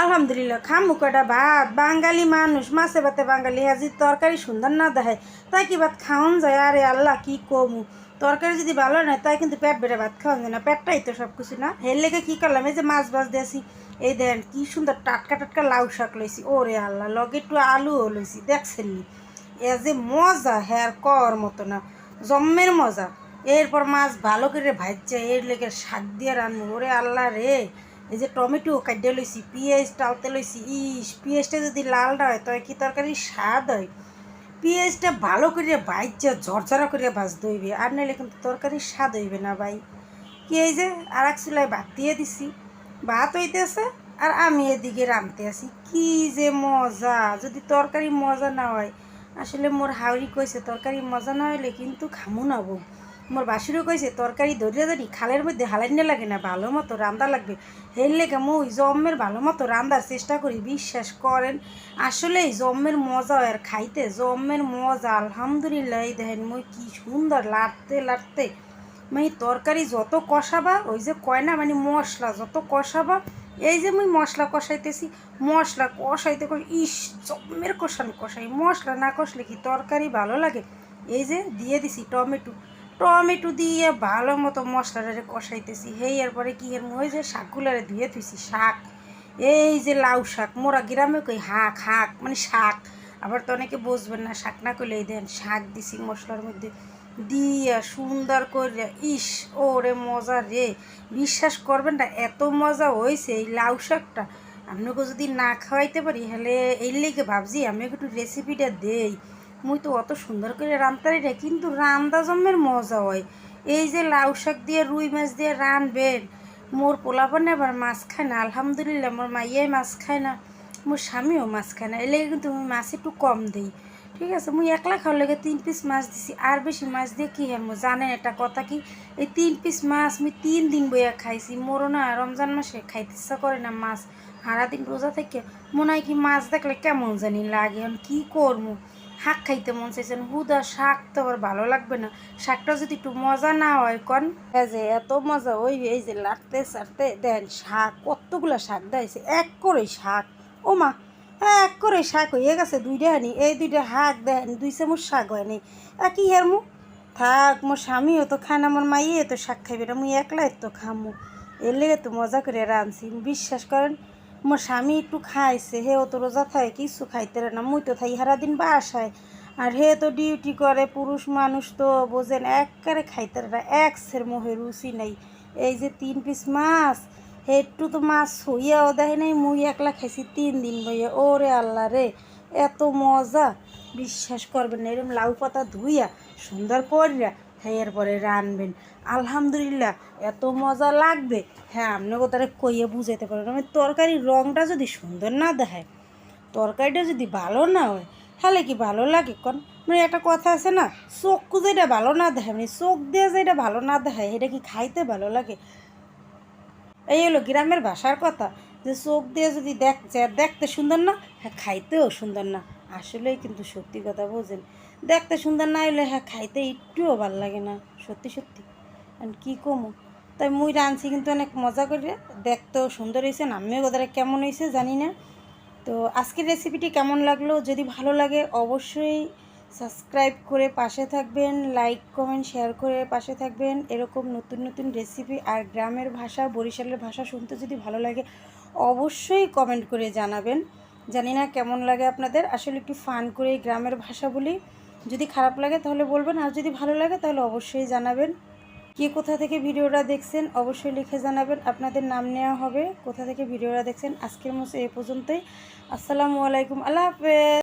আলহামদুলিল্লাহ খামু কটা ভাত, বাঙালি মানুষ, মাছে ভাতে বাঙালি হাজি তরকারি সুন্দর না দেখায় তাই কি ভাত খাওয়ান যায়? আরে আল্লাহ, কি কমু? তরকারি যদি ভালো নয় তাই কিন্তু পেট বেড়ে ভাত খাওয়ান যায় না। পেটটাই তো সব কিছু না। হের লেগে কী করলাম? এই যে মাছ বাছ দিয়েছি, এই দেন কি সুন্দর টাটকা টাটকা লাউ শাক লইছি। ওরে আল্লাহ, লগে একটু আলুও লইছি। দেখছেন এ যে মজা হ্যার কর মতো না। জম্মের মজা। এরপর মাছ ভালো করে ভাজছে, এর লেগে শাক দিয়ে রান্নু ওরে আল্লাহ রে। এই যে টমেটো কাটিয়ে লইছি পেঁয়াজ টালতে লইছি ইস, পেঁয়াজটা যদি লালটা হয় তবে কি তরকারি স্বাদ হয়? পেঁয়াজটা ভালো করে ভাজছে ঝরঝরা করে ভাজতে হইবে আর নাহলে কিন্তু তরকারির স্বাদ হইবে না ভাই। কি এই যে আর এক চুলায় ভাত দিয়ে দিছি। ভাত হইতেছে, আর আমি এদিকে রাঁধতে আছি। কি যে মজা! যদি তরকারি মজা না হয়, আসলে মোর হাওড়ি কইছে, তরকারি মজা না হইলে কিন্তু খামু না বউ। মোর বাসুরও কইছে, তরকারি ধরিয়া ধরি, খালের মধ্যে হালাইনে লাগে না, ভালো মতো রান্দা লাগবে। হের লেগে মুই জম্মের ভালো মতো রান্দার চেষ্টা করি, বিশ্বাস করেন। আসলে জম্মের মজা আর খাইতে, জম্মের মজা, আলহামদুলিল্লাহ দেখেন মই কি সুন্দর লাড়তে লাড়তে। মানে তরকারি যত কষাবা, ওই যে কয় না মানে মশলা যত কষাবা, এই যে মুই মশলা কষাইতেছি, মশলা কষাইতে কষ ইস, জম্মের কষান কষাই, মশলা না কষলে কি তরকারি ভালো লাগে? এই যে দিয়ে দিছি টমেটো। টমেটো দিয়ে ভালো মতো মশলাটারে কষাইতেছি। হেই, এরপরে কি এর ওই যে শাকগুলারে ধুয়ে থুইছি, শাক। এই যে লাউ শাক, মোরা গ্রামে কই হাঁক হাঁক মানে শাক। আবার তো অনেকে বুঝবেন না, শাক না করলে এই দেন, শাক দিছি মশলার মধ্যে। দিয়া সুন্দর করে ইস, ওরে মজা রে। বিশ্বাস করবেন না, এত মজা হয়েছে এই লাউ শাকটা। আপনাকে যদি না খাওয়াইতে পারি তাহলে এই লেগে ভাবছি আমি একটু রেসিপিটা দেই। মুই তো অত সুন্দর করে রান্তারি রে, কিন্তু রান্দা জন্মের মজা হয়। এই যে লাউ শাক দিয়ে, রুই মাছ দিয়ে রানবেন, মোর পোলাপানে আবার মাছ খায় না, আলহামদুলিল্লাহ, মোর মাইয়াই মাছ খায় না, মোর স্বামীও মাছ খায় না এলে কিন্তু আমি মাছ একটু কম দিই। ঠিক আছে, মুই একলা খাওয়ার লেগে তিন পিস মাছ দিছি, আর বেশি মাছ দিয়ে কী হ্যাঁ জানেন একটা কথা কি? এই তিন পিস মাছ মুই তিন দিন বইয়া খাইছি, মোরও না রমজান মাসে খাইতে ইচ্ছা করে না মাছ, সারাদিন রোজা থেকে মনে হয় কি মাছ দেখলে কেমন জানি লাগে, এখন কী করব শাক খাইতে মন চাইছেন হুদা শাক তো আবার ভালো লাগবে না। শাকটা যদি একটু মজা না হয়, কন। যে এত মজা, ওই এই যে লাড়তে সারতে দেন শাক, কতগুলো শাক দেয়ছে এক করে শাক। ও মা, এক করে শাক হয়ে গেছে, দুইটা আনি এই দুইটা শাক দেন দুই চামচ শাক হয়নি। একই হের মু? থাক, মোর স্বামীও তো খান আমার মাইয়ে তো শাক খাইবে না, মুই একলাই তো খামু। এর লেগে তো মজা করে রাঁধছি। বিশ্বাস করেন মোর স্বামী একটু খাইছে হেও তো রোজা থাকে, কিছু খাইতে না। মুই তো থাই সারাদিন বাসায়। আর হে তো ডিউটি করে, পুরুষ মানুষ তো বোঝেন একবারে খাইতে না। একসের মোহে রুচি নাই। এই যে তিন পিস মাছ হে একটু তো মাছ হইয়াও দেয় নাই, মুই একলা খাইছি তিন দিন বইয়া। ওরে আল্লাহ রে, এত মজা। বিশ্বাস করবেন না এরকম লাউ পাতা ধুইয়া সুন্দর করিয়া হ্যাঁ এরপরে রানবেন। আলহামদুলিল্লাহ, এত মজা লাগবে। হ্যাঁ আপনি তারা কইয়ে বুঝাইতে পারবেন। আমি তরকারির রঙটা যদি সুন্দর না দেখায়, তরকারিটা যদি ভালো না হয়, তাহলে কি ভালো লাগে কোন? মানে একটা কথা আছে না, চোখ যেটা ভালো না দেখায় মানে চোখ দিয়ে যেটা ভালো না দেখায়, এটা কি খাইতে ভালো লাগে? এই হলো গ্রামের ভাষার কথা, যে চোখ দিয়ে যদি দেখ দেখতে সুন্দর না হ্যাঁ খাইতেও সুন্দর না। আসলেই কিন্তু সত্যি কথা বোঝেন দেখতে সুন্দর না হলে হ্যাঁ খাইতে একটুও ভালো লাগে না, সত্যি সত্যি। আর কি কমু? তাই মুই রাঁধছি কিন্তু অনেক মজা করে, দেখতেও সুন্দর হয়েছে আমিও ওদের কেমন হয়েছে জানি না। তো আজকের রেসিপিটি কেমন লাগল? যদি ভালো লাগে অবশ্যই সাবস্ক্রাইব করে পাশে থাকবেন লাইক কমেন্ট শেয়ার করে পাশে থাকবেন। এরকম নতুন নতুন রেসিপি আর গ্রামের ভাষা, বরিশালের ভাষা শুনতে যদি ভালো লাগে, অবশ্যই কমেন্ট করে জানাবেন। জানি না কেমন লাগে আপনাদের, আসলে একটু ফান করে গ্রামের ভাষা বলি। যদি খারাপ লাগে তাহলে বলবেন, আর যদি ভালো লাগে তাহলে অবশ্যই জানাবেন। কে কোথা থেকে ভিডিওটা দেখছেন অবশ্যই লিখে জানাবেন। আপনাদের নাম নেওয়া হবে, কোথা থেকে ভিডিওটা দেখছেন আজকের মতো এ পর্যন্তই। আসসালামু আলাইকুম, আল্লাহ হাফেজ।